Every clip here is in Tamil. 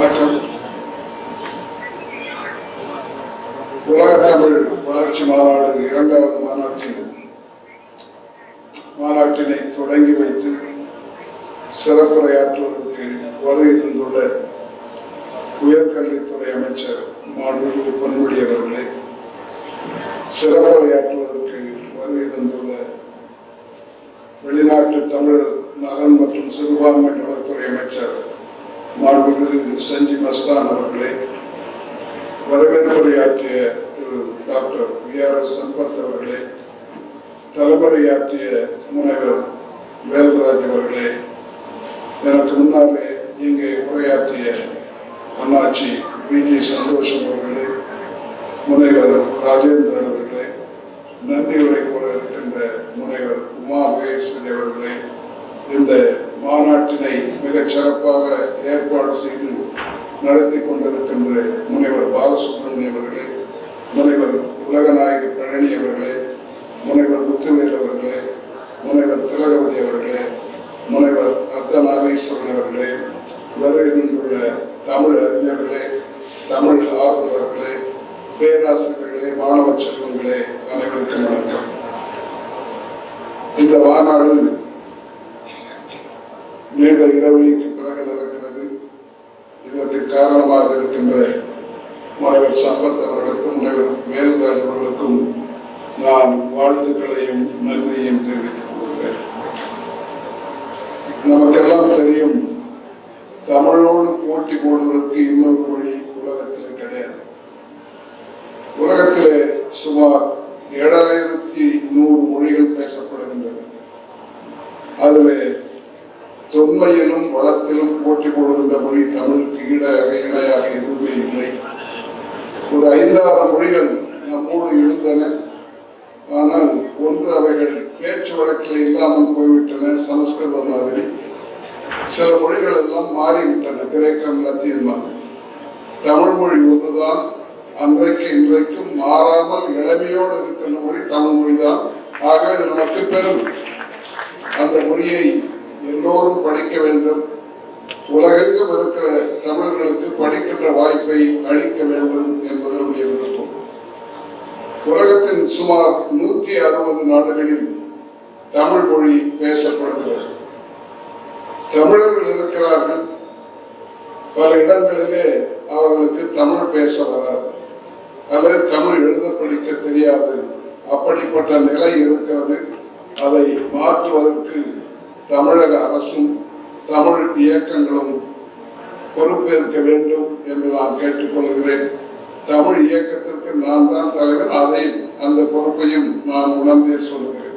வணக்கம். உலகத்தமிழ் வளர்ச்சி மாநாடு இரண்டாவது மாநாட்டின் மாநாட்டினை தொடங்கி வைத்து சிறப்புரையாற்றுவதற்கு வருகை தந்துள்ள உயர்கல்வித்துறை அமைச்சர் மாண்புமிகு பொன்முடி அவர்களே சிறப்புரையாற்றுவதற்கு வருகை தந்துள்ள வெளிநாட்டு தமிழர் நலன் மற்றும் சிறுபான்மை நலத்துறை அமைச்சர் மாண்புமிகு செஞ்சி மஸ்தான் அவர்களே வரவேற்புரையாற்றிய திரு doctor V R S Sampath அவர்களே தலைமுறையாற்றிய முனைவர் வேல்ராஜ் அவர்களே எனக்கு முன்னாலே இங்கே உரையாற்றிய அண்ணாச்சி விஜி சந்தோஷம் அவர்களே முனைவர் ராஜேந்திரன் அவர்களே நன்றி உரை கூட இருக்கின்ற முனைவர் உமா மகேஸ்வரி அவர்களே இந்த மாநாட்டினை மிகச் சிறப்பாக ஏற்பாடு செய்து நடத்தி கொண்டிருக்கின்ற முனைவர் பாலசுப்ரமணியம் அவர்களே முனைவர் உலகநாயகி பழனி அவர்களே முனைவர் முத்துவேல் அவர்களே முனைவர் திலகவதி அவர்களே முனைவர் அர்த்த நாகேஸ்வரன் அவர்களே வருகின்றுள்ள தமிழ் அறிஞர்களே தமிழ் ஆர்வலர்களே பேராசிரியர்களே மாணவ செல்வங்களே அனைவருக்கும் வணக்கம். இந்த மாநாடு நீண்ட இடைவெளிக்கு பிறகு நடக்கிறது. இதற்கு காரணமாக இருக்கின்ற முனைவர் சம்பத் அவர்களுக்கும் முனைவர் வேலுராஜ் அவர்களுக்கும் நான் வாழ்த்துக்களையும் நன்றியையும் தெரிவித்துக் கொள்கிறேன். நமக்கெல்லாம் தெரியும் தமிழோடு போட்டி போடுவதற்கு இன்னொரு மொழி உலகத்தில் கிடையாது. உலகத்திலே சுமார் ஏழாயிரத்தி நூறு மொழிகள் பேசப்படுகின்றன. அதுவே தொன்மையிலும் வளத்திலும் போட்டி போடுகின்ற மொழி தமிழுக்கு ஈடாக இணையாக எதுவுமே இல்லை. ஒரு ஐந்தாறு மொழிகள் நம்மோடு இருந்தன. ஆனால் ஒன்று அவைகள் பேச்சு வழக்கில் இல்லாமல் போய்விட்டன சமஸ்கிருதம் மாதிரி. சில மொழிகள் எல்லாம் மாறிவிட்டன கிரேக்கம் லத்தீன் மாதிரி. தமிழ் மொழி ஒன்றுதான் அன்றைக்கு இன்றைக்கும் மாறாமல் இளமையோடு இருக்கின்ற மொழி தமிழ் மொழிதான். ஆகவே இது நமக்கு பெரும் அந்த மொழியை எல்லோரும் படிக்க வேண்டும். உலகெங்கும் இருக்கிற தமிழர்களுக்கு படிக்கின்ற வாய்ப்பை அளிக்க வேண்டும் என்பது நம்முடைய விருப்பம். உலகத்தின் சுமார் நூற்றி அறுபது நாடுகளில் தமிழ் மொழி பேசப்படுகிறது. தமிழர்கள் இருக்கிறார்கள். பல இடங்களிலே அவர்களுக்கு தமிழ் பேச வராது. அல்லது தமிழ் எழுத படிக்க தெரியாது. அப்படிப்பட்ட நிலை இருக்கிறது. அதை மாற்றுவதற்கு தமிழக அரசும் தமிழ் இயக்கங்களும் பொறுப்பேற்க வேண்டும் என்று நான் கேட்டுக்கொள்கிறேன் தமிழ் இயக்கத்திற்கு நான் தான் தலைவர் அதை அந்த பொறுப்பையும் நான் உணர்ந்தே சொல்கிறேன்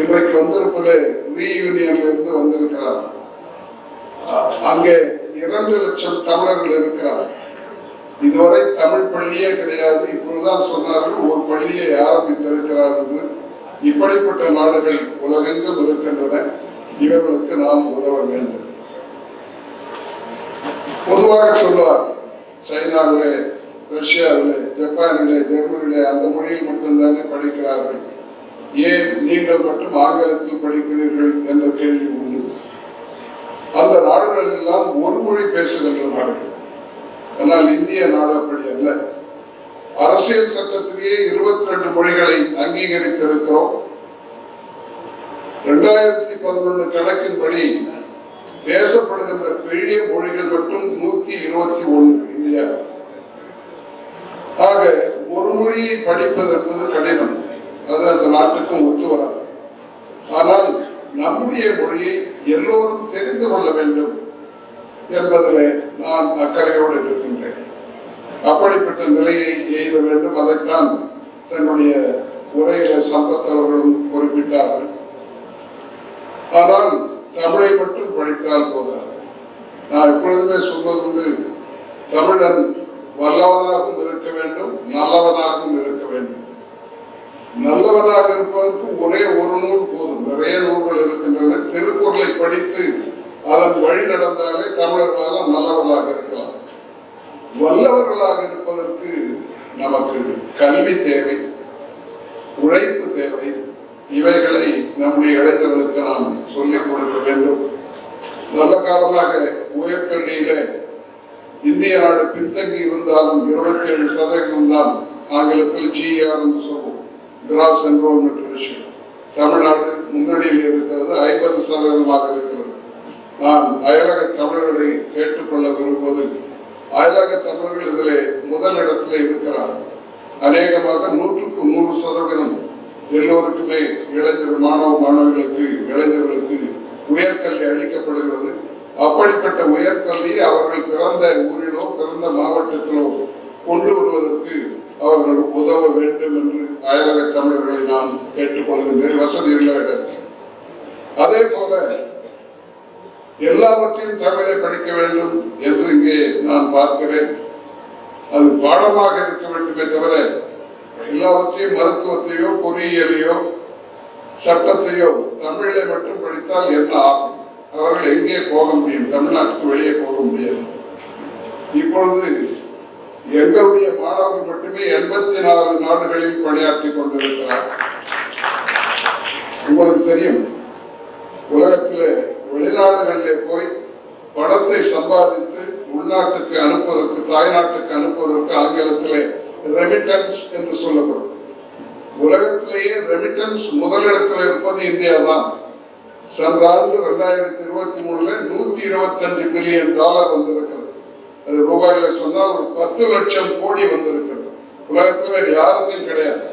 இன்றைக்கு வந்திருப்பது ரீயூனியன்ல இருந்து வந்திருக்கிறார் அங்கே இரண்டு லட்சம் தமிழர்கள் இருக்கிறார். இதுவரை தமிழ் பள்ளியே கிடையாது. இப்பொழுதுதான் சொன்னார்கள் ஒரு பள்ளியை ஆரம்பித்திருக்கிறார் என்று. இப்படிப்பட்ட நாடுகள் உலகெங்கும் இருக்கின்றன இவர்களுக்கு நாம் உதவ வேண்டும். பொதுவாக சொல்வார் சைனாவிலே ரஷ்யாவிலே ஜப்பானிலே ஜெர்மனிலே அந்த மொழியில் மட்டும்தானே படிக்கிறார்கள். ஏன் நீங்கள் மட்டும் ஆங்கிலத்தில் படிக்கிறீர்கள் என்ற கேள்வி உண்டு. அந்த நாடுகள் எல்லாம் ஒரு மொழி பேசுகின்ற நாடுகள். ஆனால் இந்திய நாடு அப்படி அல்ல. அரசியல் சட்டத்திலேயே இருபத்தி ரெண்டு மொழிகளை அங்கீகரித்திருக்கிறோம். இரண்டாயிரத்தி பதினொன்று கணக்கின்படி பேசப்படுகின்ற பெரிய மொழிகள் மட்டும் நூத்தி இருபத்தி ஒன்று இந்தியா. ஆக ஒரு மொழியை படிப்பது என்பது கடினம். அது அந்த நாட்டுக்கும் ஒத்து வராது. ஆனால் நம்முடைய மொழியை எல்லோரும் தெரிந்து கொள்ள வேண்டும் என்பதில் நான் அக்கறையோடு இருக்கின்றேன். அப்படிப்பட்ட நிலையை எய்த வேண்டும். அதைத்தான் தன்னுடைய உரையில சம்பத் அவர்களும் குறிப்பிட்டார்கள். ஆனால் தமிழை மட்டும் படித்தால் போதாது. நான் எப்பொழுதுமே சொல்வதுண்டு தமிழன் வல்லவனாகவும் இருக்க வேண்டும் நல்லவனாகவும் இருக்க வேண்டும். நல்லவனாக இருப்பதற்கு ஒரே ஒரு நூல் போதும். நிறைய நூல்கள் இருக்கின்றன. திருக்குறளை படித்து அதன் வழி நடந்தாலே தமிழர்களால் நல்லவனாக இருக்க வல்லவர்களாக இருப்பதற்கு நமக்கு கல்வி தேவை உழைப்பு தேவை. இவைகளை நம்முடைய இளைஞர்களுக்கு நாம் சொல்லிக் கொடுக்க வேண்டும். நல்ல காலமாக உயர்கல்வியில இந்திய நாடு பின்தங்கி இருந்தாலும் இருபத்தி ஏழு சதவீதம் தான் ஆங்கிலத்தில் ஜிஆர் என்று சொல்வோம். கிராஸ் என்ரோல்மெண்ட் ரேஷியோ தமிழ்நாடு முன்னணியில் இருக்கிறது ஐம்பது சதவீதமாக இருக்கிறது. நான் அயலக தமிழர்களை கேட்டுக்கொள்ள விரும்புவது அயலக தமிழர்கள் இதிலே முதல் இடத்திலே இருக்கிறார்கள். அநேகமாக நூற்றுக்கு நூறு சதவீதம் எல்லோருக்குமே இளைஞர் மாணவ மாணவிகளுக்கு இளைஞர்களுக்கு உயர்கல்வி அளிக்கப்படுகிறது. அப்படிப்பட்ட உயர்கல்வி அவர்கள் பிறந்த ஊரிலோ பிறந்த மாவட்டத்திலோ கொண்டு வருவதற்கு அவர்கள் உதவ வேண்டும் என்று அயலக தமிழர்களை நான் கேட்டுக்கொள்கின்றேன். வசதி இல்லாத அதே போல எல்லாவற்றையும் தமிழை படிக்க வேண்டும் என்று இங்கே நான் பார்க்கிறேன். அது பாடமாக இருக்க வேண்டுமே தவிர எல்லாவற்றையும் மருத்துவத்தையோ பொறியியலையோ சட்டத்தையோ தமிழை மட்டும் படித்தால் என்ன ஆகும்? அவர்கள் எங்கே போக முடியும்? தமிழ்நாட்டுக்கு வெளியே போக முடியாது. இப்பொழுது எங்களுடைய மாணவர்கள் மட்டுமே எண்பத்தி நாலு நாடுகளில் பணியாற்றி கொண்டிருக்கிறார் உங்களுக்கு தெரியும் உலகத்திலே வெளிநாடுகளிலே போய் பணத்தை சம்பாதித்து உள்நாட்டுக்கு அனுப்புவதற்கு தாய்நாட்டுக்கு அனுப்புவதற்கு ஆங்கிலத்திலே ரெமிட்டன்ஸ் என்று சொல்லப்படும். உலகத்திலேயே ரெமிட்டன்ஸ் முதலிடத்தில் இருப்பது இந்தியா தான் சென்ற ஆண்டு ரெண்டாயிரத்தி இருபத்தி மூணுல நூத்தி இருபத்தஞ்சு பில்லியன் டாலர் வந்திருக்கிறது. அது ரூபாயில சொன்னால் ஒரு பத்து லட்சம் கோடி வந்திருக்கிறது. உலகத்தில் வேறு யாருக்கும் கிடையாது.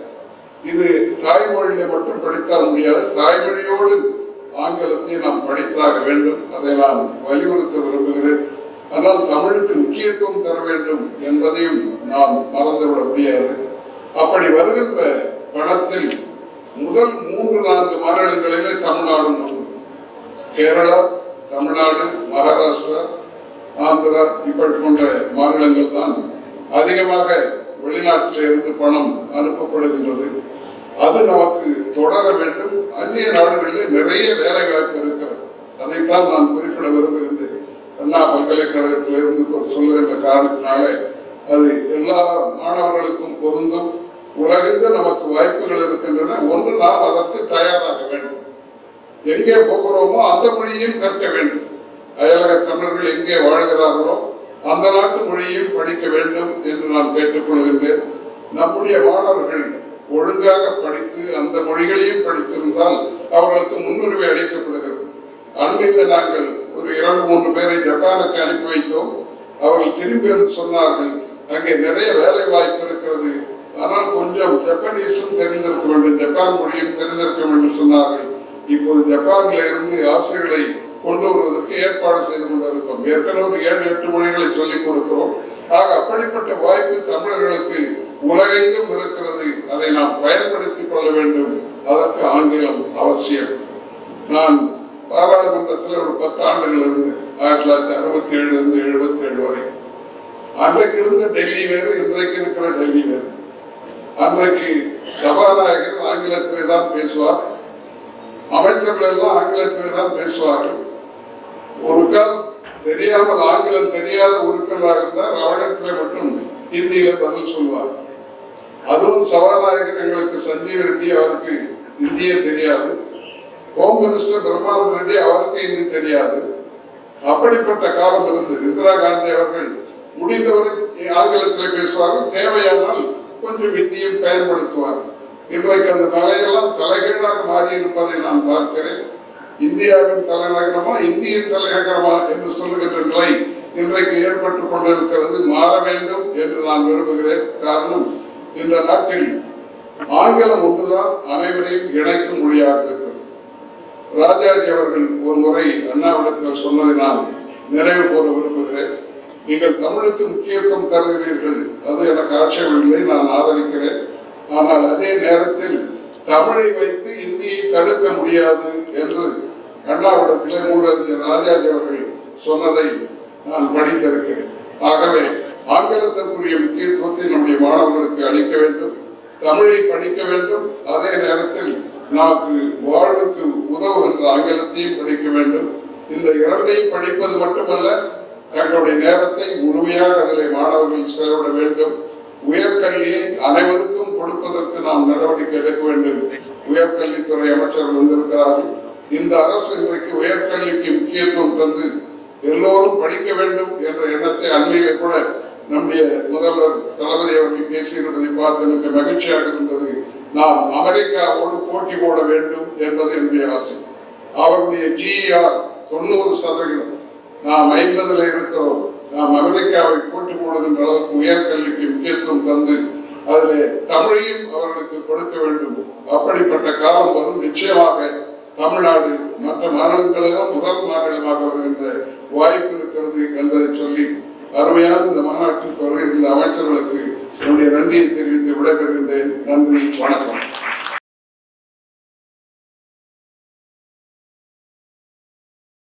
இது தாய்மொழியில மட்டும் படித்தால் முடியாது. தாய்மொழியோடு ஆங்கிலத்தை நாம் படித்தாக வேண்டும் அதை நான் வலியுறுத்த விரும்புகிறேன். ஆனால் தமிழுக்கு முக்கியத்துவம் தர வேண்டும் என்பதையும் நாம் மறந்துவிட முடியாது. அப்படி வருகின்ற பணத்தில் முதல் மூன்று நான்கு மாநிலங்களிலே தமிழ்நாடும் ஒன்று கேரளா தமிழ்நாடு மகாராஷ்டிரா ஆந்திரா இப்படி போன்ற மாநிலங்கள் தான் அதிகமாக வெளிநாட்டில் இருந்து பணம் அனுப்பப்படுகின்றது. அது நமக்கு தொடர வேண்டும். அந்நிய நாடுகளில் நிறைய வேலை வாய்ப்பு இருக்கிறது அதைத்தான் நான் குறிப்பிட விரும்புகின்றேன். அண்ணா பல்கலைக்கழகத்திலிருந்து சொல்லுகின்ற காரணத்தினாலே அது எல்லா மாணவர்களுக்கும் பொருந்தும். உலகெங்கு நமக்கு வாய்ப்புகள் இருக்கின்றன. ஒன்று நாம் அதற்கு தயாராக வேண்டும். எங்கே போகிறோமோ அந்த மொழியையும் கற்க வேண்டும். அயலக தமிழர்கள் எங்கே வாழ்கிறார்களோ அந்த நாட்டு மொழியையும் படிக்க வேண்டும் என்று நான் கேட்டுக்கொள்கின்றேன். நம்முடைய மாணவர்கள் ஒழுங்காக படித்து அந்த மொழிகளையும் படித்திருந்தால் அவர்களுக்கு முன்னுரிமை அளிக்கப்படுகிறது. அண்மையில் நாங்கள் ஒரு இரண்டு மூன்று பேரை ஜப்பானுக்கு அனுப்பி வைத்தோம். அவர்கள் திரும்பி வந்து சொன்னார்கள் அங்கே நிறைய வேலை வாய்ப்பு இருக்கிறது. ஆனால் கொஞ்சம் ஜப்பானீஸும் தெரிந்திருக்க வேண்டும் ஜப்பான் மொழியும் தெரிந்திருக்க வேண்டும் சொன்னார்கள். இப்போது ஜப்பானில் இருந்து ஆசிரியர்களை கொண்டு வருவதற்கு ஏற்பாடு செய்து கொண்டிருக்கோம் ஏற்கனவே ஏழு எட்டு மொழிகளை சொல்லிக் கொடுக்கிறோம். ஆக அப்படிப்பட்ட வாய்ப்பு தமிழர்களுக்கு உலகெங்கும் இருக்கிறது. அதை நாம் பயன்படுத்திக் கொள்ள வேண்டும். அதற்கு ஆங்கிலம் அவசியம். நான் பாராளுமன்றத்தில் ஒரு பத்து ஆண்டுகள் இருந்து ஆயிரத்தி தொள்ளாயிரத்தி அறுபத்தி ஏழுல இருந்து எழுபத்தி ஏழு வரை. அன்றைக்கு இருந்த டெல்லி வேறு இன்றைக்கு இருக்கிற டெல்லி வேறு. அன்றைக்கு சபாநாயகர் ஆங்கிலத்திலே தான் பேசுவார். அமைச்சர்கள் எல்லாம் ஆங்கிலத்திலே தான் பேசுவார்கள். ஒரு கால் தெரியாமல் ஆங்கிலம் தெரியாத உறுப்பினராக இருந்தால் அவரிடத்தில் மட்டும் ஹிந்தியில பதில் சொல்வார். அதுவும் சபாநாயகர் எங்களுக்கு சஞ்சீவ் ரெட்டி அவருக்கு இந்தியே தெரியாது. ஹோம் மினிஸ்டர் பிரம்மானந்த ரெட்டி அவருக்கு இந்தி தெரியாது. அப்படிப்பட்ட காலம் இருந்தது. இந்திரா காந்தி அவர்கள் முடிந்தவரை ஆங்கிலத்தில் பேசுவார்கள். தேவையானால் கொஞ்சம் இந்தியும் பயன்படுத்துவார் இன்றைக்கு அந்த தலையெல்லாம் தலைகீழாக மாறி இருப்பதை நான் பார்க்கிறேன். இந்தியாவின் தலைநகரமா இந்தியின் தலைநகரமா என்று சொல்லுகின்ற நிலை இன்றைக்கு ஏற்பட்டு கொண்டிருக்கிறது. மாற வேண்டும் என்று நான் விரும்புகிறேன். காரணம் இந்த நாட்டில் ஆங்கிலம் ஒன்றுதான் அனைவரையும் இணைக்கும் மொழியாக இருக்கிறது. ராஜாஜி அவர்கள் ஒரு முறை அண்ணாவிடத்தில் சொன்னதினால் நினைவு கூற விரும்புகிறேன். நீங்கள் தமிழுக்கு முக்கியத்துவம் தருகிறீர்கள். அது எனக்கு ஆட்சேபமில்லை நான் ஆதரிக்கிறேன். ஆனால் அதே நேரத்தில் தமிழை வைத்து இந்தியை தடுக்க முடியாது என்று அண்ணாவிடத்திலே மூலறிஞர் ராஜாஜி அவர்கள் சொன்னதை நான் படித்திருக்கிறேன். ஆகவே ஆங்கிலத்திற்குரிய முக்கியத்துவத்தை நம்முடைய மாணவர்களுக்கு அளிக்க வேண்டும் தமிழை படிக்க வேண்டும். அதே நேரத்தில் நமக்கு வாழ்வுக்கு உதவுகின்ற ஆங்கிலத்தையும் படிக்க வேண்டும். இந்த இரண்டையும் படிப்பது மட்டுமல்ல தங்களுடைய நேரத்தை முழுமையாக அதில் மாணவர்கள் செலவிட வேண்டும். உயர்கல்வியை அனைவருக்கும் கொடுப்பதற்கு நாம் நடவடிக்கை எடுக்க வேண்டும். உயர்கல்வித்துறை அமைச்சர்கள் வந்திருக்கிறார்கள். இந்த அரசு இன்றைக்கு உயர்கல்விக்கு முக்கியத்துவம் தந்து எல்லோரும் படிக்க வேண்டும் என்ற எண்ணத்தை அண்மையிலே கூட நம்முடைய முதல்வர் தளபதி அவர்கள் பேசியிருப்பதை பார்த்து எனக்கு மகிழ்ச்சியாக இருந்தது நாம் அமெரிக்காவோடு போட்டி போட வேண்டும் என்பது என்னுடைய ஆசை. அவருடைய ஜிஆர் தொண்ணூறு சதவீதம். நாம் ஐம்பதுல இருக்கிறோம். நாம் அமெரிக்காவை போட்டி போடுகின்ற அளவுக்கு உயர்கல்விக்கு முக்கியத்துவம் தந்து அதிலே தமிழையும் அவர்களுக்கு கொடுக்க வேண்டும். அப்படிப்பட்ட காலம் வரும். நிச்சயமாக தமிழ்நாடு மற்ற மாநிலங்களிலும் முதல் மாநிலமாக வருகின்ற வாய்ப்பு அருமையான இந்த மாநாட்டிற்கு வருகின்ற இந்த அமைச்சர்கள்